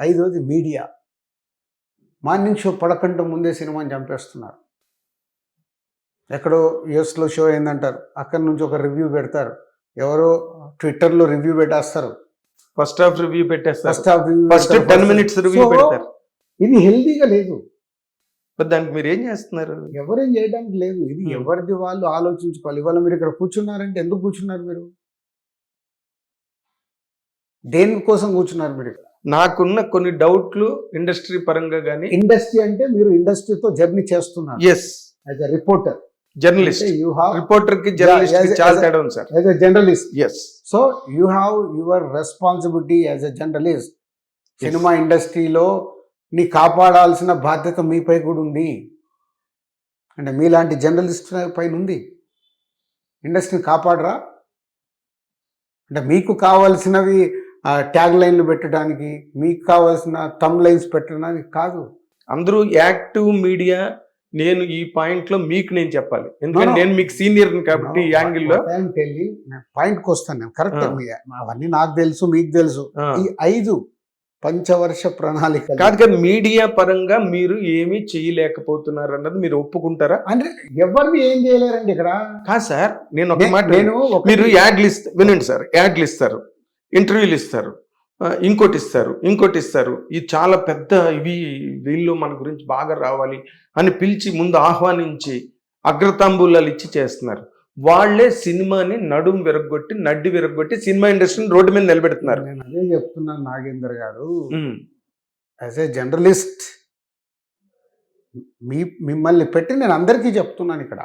ఐదోది media. Morning show పడకంటే ముందే సినిమాని చంపేస్తున్నారు. ఎక్కడో యుఎస్లో షో అయిందంటారు. అక్కడి నుంచి ఒక రివ్యూ పెడతారు. ఎవరో ట్విట్టర్లో రివ్యూ పెట్టేస్తారు. ఫస్ట్ హాఫ్ రివ్యూ పెట్టేస్తారు. First half review first ten minutes review పెడతారు. ఇది హెల్తీగా లేదు. దానికి మీరు ఏం చేస్తున్నారు? ఎవరేం చేయడానికి లేదు. ఇది Hmm. ఎవరిది వాళ్ళు ఆలోచించుకోవాలి. ఇవాళ మీరు ఇక్కడ కూర్చున్నారంటే ఎందుకు కూర్చున్నారు మీరు? దేనికోసం కూర్చున్నారు మీరు ఇక్కడ? నాకున్న కొన్ని డౌట్లు ఇండస్ట్రీ పరంగా కానీ ఇండస్ట్రీ అంటే మీరు ఇండస్ట్రీతో జర్నీ చేస్తున్నారు. Yes as a reporter journalist you have రిపోర్టర్కి journalist చాలా as a- తేడా ఉంది sir. As a journalist yes so you have your responsibility as a journalist cinema ఇండస్ట్రీలో నీ కాపాడాల్సిన బాధ్యత మీపై కూడా ఉంది. అంటే మీలాంటి జర్నలిస్ట్ పైన ఉంది. ఇండస్ట్రీని కాపాడరా? అంటే మీకు కావాల్సినవి ట్యాగ్ లైన్లు పెట్టడానికి మీకు కావాల్సిన తమ్ లైన్స్ పెట్టడానికి కాదు. అందరూ యాక్టివ్ మీడియా నేను ఈ పాయింట్లో మీకు నేను చెప్పాలి. ఎందుకంటే. నేను మీకు సీనియర్ కాబట్టి ఈ యాంగిల్లో పాయింట్కి వస్తాను నేను. కరెక్ట్ అవన్నీ నాకు తెలుసు మీకు తెలుసు. ఈ ఐదు పంచవర్ష ప్రణాళిక కాదు కాదు మీడియా పరంగా మీరు ఏమీ చేయలేకపోతున్నారు అన్నది మీరు ఒప్పుకుంటారా? అంటే ఎవరిని ఏం చేయలేరండి ఇక్కడ? కాదు సార్ నేను ఒక మాట నేను ఒక- మీరు యాడ్లు ఇస్తారు వినండి సార్ యాడ్లు ఇస్తారు ఇంటర్వ్యూలు ఇస్తారు. ఇంకోటి ఇస్తారు ఇంకోటి ఇస్తారు. ఇది చాలా పెద్ద ఇవి వీళ్ళు మన గురించి బాగా రావాలి అని పిలిచి ముందు ఆహ్వానించి అగ్రతాంబూలాలు ఇచ్చి చేస్తున్నారు. వాళ్ళే సినిమాని నడుం విరగొట్టి నడ్డి విరగొట్టి సినిమా ఇండస్ట్రీని రోడ్డు మీద నిలబెడుతున్నారు. నేను అదే చెప్తున్నాను నాగేందర్ గారు. యాజ్ ఏ జర్నలిస్ట్ మీ మిమ్మల్ని పెట్టి నేను అందరికీ చెప్తున్నాను ఇక్కడ.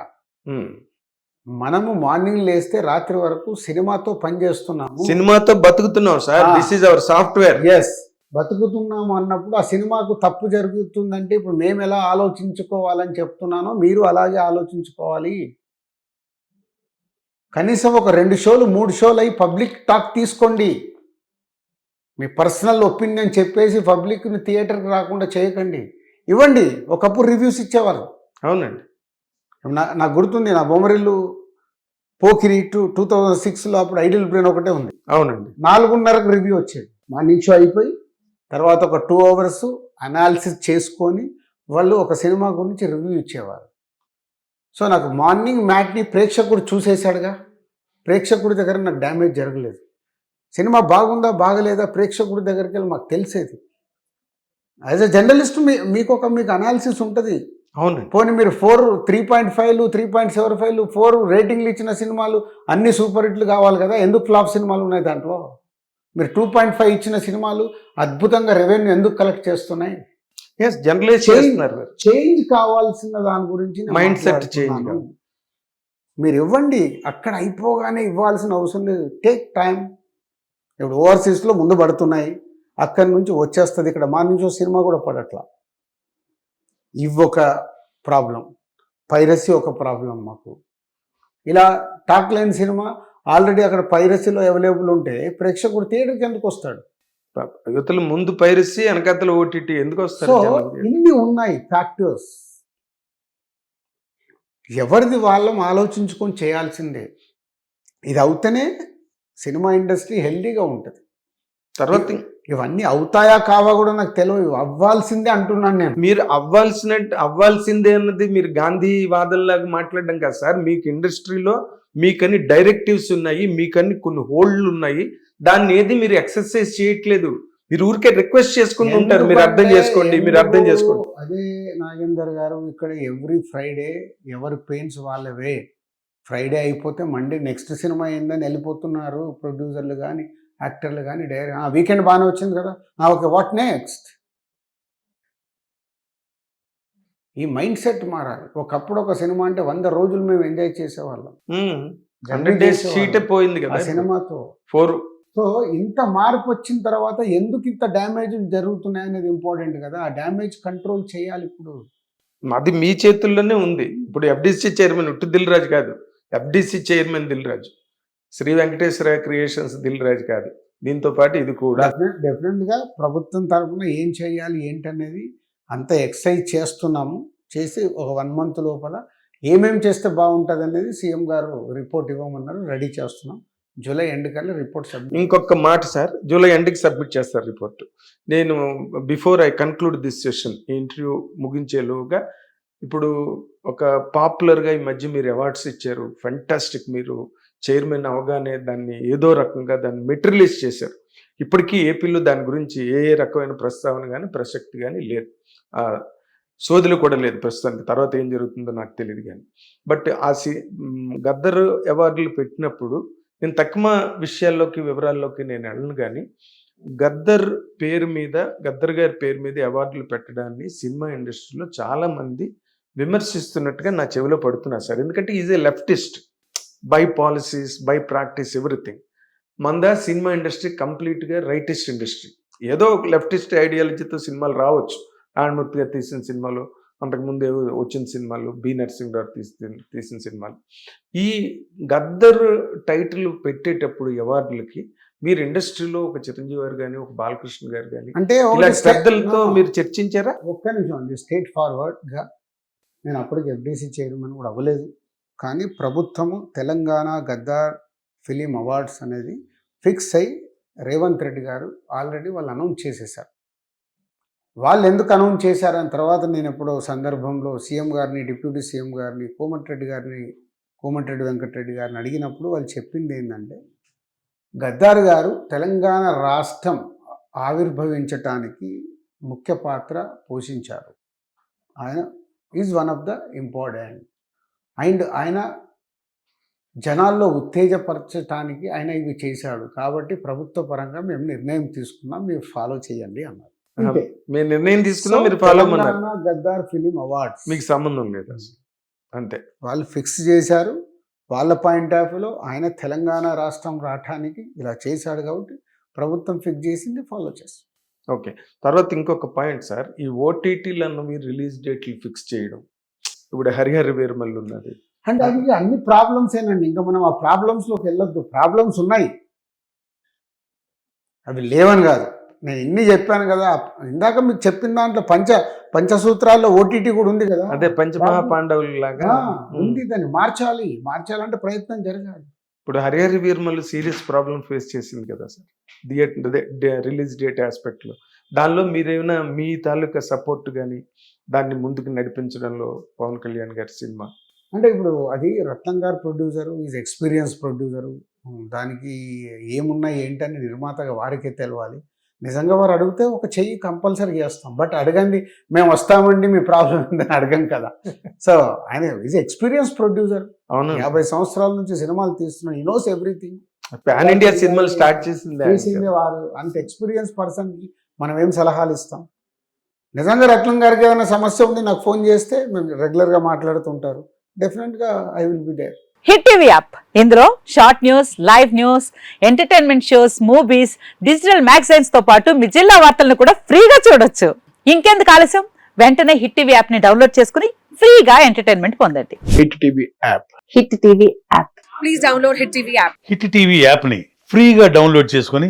మనము మార్నింగ్ లేస్తే రాత్రి వరకు సినిమాతో పనిచేస్తున్నాము సినిమాతో బతుకుతున్నాం sir. This is our software yes బతుకుతున్నాము అన్నప్పుడు ఆ సినిమాకు తప్పు జరుగుతుందంటే ఇప్పుడు మేము ఎలా ఆలోచించుకోవాలని చెప్తున్నానో మీరు అలాగే ఆలోచించుకోవాలి. కనీసం ఒక రెండు షోలు మూడు షోలు అయి పబ్లిక్ టాక్ తీసుకోండి. మీ పర్సనల్ ఒపీనియన్ చెప్పేసి పబ్లిక్ని థియేటర్కి రాకుండా చేయకండి. ఇవ్వండి. ఒకప్పుడు రివ్యూస్ ఇచ్చేవారు. అవునండి. నా నాకు గుర్తుంది నా Bommarillu Pokiri two two thousand సిక్స్లో అప్పుడు ఐడియల్ బ్రెయిన్ ఒకటే ఉంది. అవునండి. నాలుగున్నరకు రివ్యూ వచ్చేది. మార్నింగ్ షో అయిపోయి తర్వాత ఒక టూ అవర్స్ అనాలిసిస్ చేసుకొని వాళ్ళు ఒక సినిమా గురించి రివ్యూ ఇచ్చేవారు. సో నాకు మార్నింగ్ మ్యాట్ని ప్రేక్షకుడు చూసేశాడుగా. ప్రేక్షకుడి దగ్గర నాకు డ్యామేజ్ జరగలేదు. సినిమా బాగుందా బాగలేదా ప్రేక్షకుడి దగ్గరికి వెళ్ళి మాకు తెలిసేది. యాజ్ ఎ జర్నలిస్ట్ మీ మీకు ఒక మీకు అనాలిసిస్ ఉంటుంది. అవునండి. పోనీ మీరు ఫోర్ త్రీ పాయింట్ ఫైవ్లు త్రీ పాయింట్ సెవెన్ ఫైవ్లు ఫోర్ రేటింగ్లు ఇచ్చిన సినిమాలు అన్ని సూపర్ హిట్లు కావాలి కదా ఎందుకు ఫ్లాప్ సినిమాలు ఉన్నాయి దాంట్లో? మీరు టూ పాయింట్ ఫైవ్ ఇచ్చిన సినిమాలు అద్భుతంగా రెవెన్యూ ఎందుకు కలెక్ట్ చేస్తున్నాయి? ఎస్ జనరలైజ్ చేస్తున్నారు చేంజ్ కావాల్సిన దాని గురించి మాట్లాడుతున్నాను. change కావాలి. మీరు ఇవ్వండి అక్కడ అయిపోగానే ఇవ్వాల్సిన అవసరం లేదు. టేక్ టైం ఇప్పుడు ఓవర్సీస్లో ముందు పడుతున్నాయి. అక్కడి నుంచి వచ్చేస్తుంది ఇక్కడ. మా నుంచి సినిమా కూడా పడట్లా. ఇవి ఒక ప్రాబ్లం. పైరసీ ఒక ప్రాబ్లం మాకు. ఇలా టాక్ లైన్ సినిమా ఆల్రెడీ అక్కడ పైరసీలో అవైలబుల్ ఉంటే ప్రేక్షకుడు థియేటర్కి ఎందుకు వస్తాడు? యువతలు ముందు పైరసీ వెనకతలు ఓటీటీ ఎందుకు వస్తారు జనాలు? ఇన్ని ఉన్నాయి ఫ్యాక్టర్స్. ఎవరిది వాళ్ళం ఆలోచించుకొని చేయాల్సిందే. ఇది అవుతేనే సినిమా ఇండస్ట్రీ హెల్దీగా ఉంటుంది. తర్వాత ఇవన్నీ అవుతాయా కావా కూడా నాకు తెలియదు అవ్వాల్సిందే అంటున్నాను నేను. మీరు అవ్వాల్సినట్టు అవ్వాల్సిందే అన్నది మీరు గాంధీ వాదనలాగా మాట్లాడడం కాదు సార్. మీకు ఇండస్ట్రీలో మీకని డైరెక్టివ్స్ ఉన్నాయి మీకని కొన్ని హోల్డ్లు ఉన్నాయి దాన్ని ఏది మీరు ఎక్సర్సైజ్ చేయట్లేదు. మీరు ఊరికే రిక్వెస్ట్ చేసుకుని ఉంటారు. మీరు అర్థం చేసుకోండి మీరు అర్థం చేసుకోండి అదే నాగేందర్ గారు ఇక్కడ ఎవ్రీ ఫ్రైడే ఎవరి పెయిన్స్ వాళ్ళవే. ఫ్రైడే అయిపోతే మండే నెక్స్ట్ సినిమా ఏందని వెళ్ళిపోతున్నారు ప్రొడ్యూసర్లు కానీ. యాక్టర్లు కానీ డైరెక్ట్ వీకెండ్ బాగానే వచ్చింది కదా. Okay what next? ఈ మైండ్ సెట్ మారాలి. ఒకప్పుడు ఒక సినిమా అంటే వంద రోజులు మేము ఎంజాయ్ చేసేవాళ్ళం. పోయింది ఆ కదా సినిమాతో. ఫోర్ సో ఇంత మార్పు వచ్చిన తర్వాత ఎందుకు ఇంత డ్యామేజ్ జరుగుతున్నాయి అనేది ఇంపార్టెంట్ కదా. ఆ డ్యామేజ్ కంట్రోల్ చేయాలి ఇప్పుడు. అది మీ చేతుల్లోనే ఉంది. ఇప్పుడు ఎఫ్డిసి చైర్మన్ ఉట్టు దిల్ రాజు కాదు. FDC chairman Dil Raju Sri Venkateswara creations Dil Raju కాదు. దీంతో పాటు ఇది కూడా డెఫినెట్ డెఫినెట్గా ప్రభుత్వం తరఫున ఏం చేయాలి ఏంటనేది అంత ఎక్సైజ్ చేస్తున్నాము. చేసి ఒక వన్ మంత్ లోపల ఏమేం చేస్తే బాగుంటుంది అనేది సీఎం గారు రిపోర్ట్ ఇవ్వమన్నారు రెడీ చేస్తున్నాం. జూలై ఎండ్ కల్లా రిపోర్ట్ సబ్మిట్ ఇంకొక మాట సార్ జూలై ఎండ్కి సబ్మిట్ చేస్తారు రిపోర్ట్. నేను before I conclude this session ఈ ఇంటర్వ్యూ ముగించేలోగా ఇప్పుడు ఒక పాపులర్గా ఈ మధ్య మీరు అవార్డ్స్ ఇచ్చారు ఫెంటాస్టిక్ మీరు చైర్మన్ అవగానే దాన్ని ఏదో రకంగా దాన్ని మెటీరియలైజ్ చేశారు. ఇప్పటికీ ఏపీలో దాని గురించి ఏ ఏ రకమైన ప్రస్తావన కానీ ప్రసక్తి కానీ లేదు. సోదులు సోదిలో కూడా లేదు ప్రస్తుతానికి. తర్వాత ఏం జరుగుతుందో నాకు తెలియదు కానీ బట్ ఆ సి గద్దరు గద్దర్ అవార్డులు పెట్టినప్పుడు నేను తక్కువ విషయాల్లోకి వివరాల్లోకి నేను వెళ్ళను కానీ గద్దర్ పేరు మీద గద్దర్ గారి పేరు మీద అవార్డులు పెట్టడాన్ని సినిమా ఇండస్ట్రీలో చాలామంది విమర్శిస్తున్నట్టుగా నా చెవిలో పడుతున్నారు సార్. ఎందుకంటే is a leftist. By policies by practice everything మంద సినిమా ఇండస్ట్రీ కంప్లీట్గా రైటిస్ట్ ఇండస్ట్రీ. ఏదో ఒక లెఫ్టిస్ట్ ఐడియాలజీతో సినిమాలు రావచ్చు. ఆణమూర్తి గారు తీసిన సినిమాలు అంతకుముందు ఏవో వచ్చిన సినిమాలు బి నరసింహరావు తీసిన తీసిన సినిమాలు. ఈ గద్దర్ టైటిల్ పెట్టేటప్పుడు అవార్డులకి మీరు ఇండస్ట్రీలో ఒక చిరంజీవి గారు కానీ ఒక బాలకృష్ణ గారు కానీ అంటే పెద్దలతో మీరు చర్చించారా? ఒక్క నిమిషం అండి. స్టేట్ ఫార్వర్డ్గా నేను అప్పటికి ఎఫ్డీసీ చైర్మన్ కూడా అవ్వలేదు. కానీ ప్రభుత్వము తెలంగాణ గద్దార్ ఫిలిం అవార్డ్స్ అనేది ఫిక్స్ అయి రేవంత్ రెడ్డి గారు ఆల్రెడీ వాళ్ళు అనౌన్స్ చేసేసారు. వాళ్ళు ఎందుకు అనౌన్స్ చేశారని తర్వాత నేను ఎప్పుడో సందర్భంలో సీఎం గారిని డిప్యూటీ సీఎం గారిని కోమటిరెడ్డి గారిని కోమటిరెడ్డి వెంకటరెడ్డి గారిని అడిగినప్పుడు వాళ్ళు చెప్పింది ఏంటంటే గద్దార్ గారు తెలంగాణ రాష్ట్రం ఆవిర్భవించటానికి ముఖ్య పాత్ర పోషించారు. ఆయన is one of the important and ఆయన జనాల్లో ఉత్తేజపరచటానికి ఆయన ఇవి చేశాడు. కాబట్టి ప్రభుత్వ పరంగా మేము నిర్ణయం తీసుకున్నాం మీరు ఫాలో చేయండి అన్నారు. మీరు నిర్ణయం తీసుకున్నా మీరు ఫాలో గద్దార్ ఫిలిం అవార్డ్స్. మీకు సంబంధం లేదు అసలు. అంతే. వాళ్ళు ఫిక్స్ చేశారు. వాళ్ళ పాయింట్ ఆఫ్ వ్యూలో ఆయన తెలంగాణ రాష్ట్రం రావటానికి ఇలా చేశాడు కాబట్టి ప్రభుత్వం ఫిక్స్ చేసింది ఫాలో చేస్తాం ఓకే. తర్వాత ఇంకొక పాయింట్ సార్ ఈ ఓటీటీలను మీరు రిలీజ్ డేట్లు ఫిక్స్ చేయడం. ఇప్పుడు హరిహర వీరమల్లు ఉన్నది. అంటే అది అన్ని ప్రాబ్లమ్స్ ఏనండి. ఇంకా మనం ఆ ప్రాబ్లమ్స్లోకి వెళ్ళొద్దు. ప్రాబ్లమ్స్ ఉన్నాయి. అవి లేవని కాదు. నేను ఇన్ని చెప్పాను కదా. ఇందాక మీకు చెప్పిన దాంట్లో పంచ పంచసూత్రాల్లో ఓటీటీ కూడా ఉంది కదా. అదే పంచమహా పాండవులు లాగా ఉంది దాన్ని. మార్చాలి. మార్చాలంటే ప్రయత్నం జరగాలి. ఇప్పుడు Harihara Veeramallu serious problem face చేసింది కదా సార్. థియేటర్ రిలీజ్ డేట్ ఆస్పెక్ట్లో దానిలో మీరేమైనా మీ తాలూకా సపోర్ట్ కానీ దాన్ని ముందుకు నడిపించడంలో పవన్ కళ్యాణ్ గారి సినిమా. అంటే ఇప్పుడు అది రత్నం గారు ప్రొడ్యూసరు ఈజ్ ఎక్స్పీరియన్స్ ప్రొడ్యూసరు. దానికి ఏమున్నాయి ఏంటని నిర్మాతగా వారికే తెలవాలి. నిజంగా వారు అడిగితే ఒక చెయ్యి కంపల్సరీ చేస్తాం. బట్ అడగండి మేము వస్తామండి మీ ప్రాబ్లం ఏందని అడగం కదా. సో ఆయన ఈజ్ ఎక్స్పీరియన్స్ ప్రొడ్యూసర్. అవును. యాభై సంవత్సరాల నుంచి సినిమాలు తీస్తున్నాడు. ఈ నోస్ ఎవ్రీథింగ్ పాన్ ఇండియా సినిమాలు స్టార్ట్ చేసింది చేసింది. వారు అంత ఎక్స్పీరియన్స్ పర్సన్కి మనం ఏం సలహాలు ఇస్తాం? నిజంగా రత్నం గారికి ఏదైనా సమస్య ఉంది నాకు ఫోన్ చేస్తే మేము రెగ్యులర్గా మాట్లాడుతుంటారు. డెఫినెట్గా I will be there hit TV app. ఇందులో short news live news entertainment shows movies digital మ్యాగజైన్స్తో పాటు మీ జిల్లా వార్తలను కూడా ఫ్రీగా చూడొచ్చు. ఇంకెందుకు ఆలస్యం? వెంటనే హిట్ టీవీ యాప్ని డౌన్లోడ్ చేసుకుని ఫ్రీగా ఎంటర్టైన్మెంట్ పొందండి. Hit TV app. Hit TV app. Please download Hit TV app. Hit TV యాప్ని ఫ్రీగా డౌన్లోడ్ చేసుకొని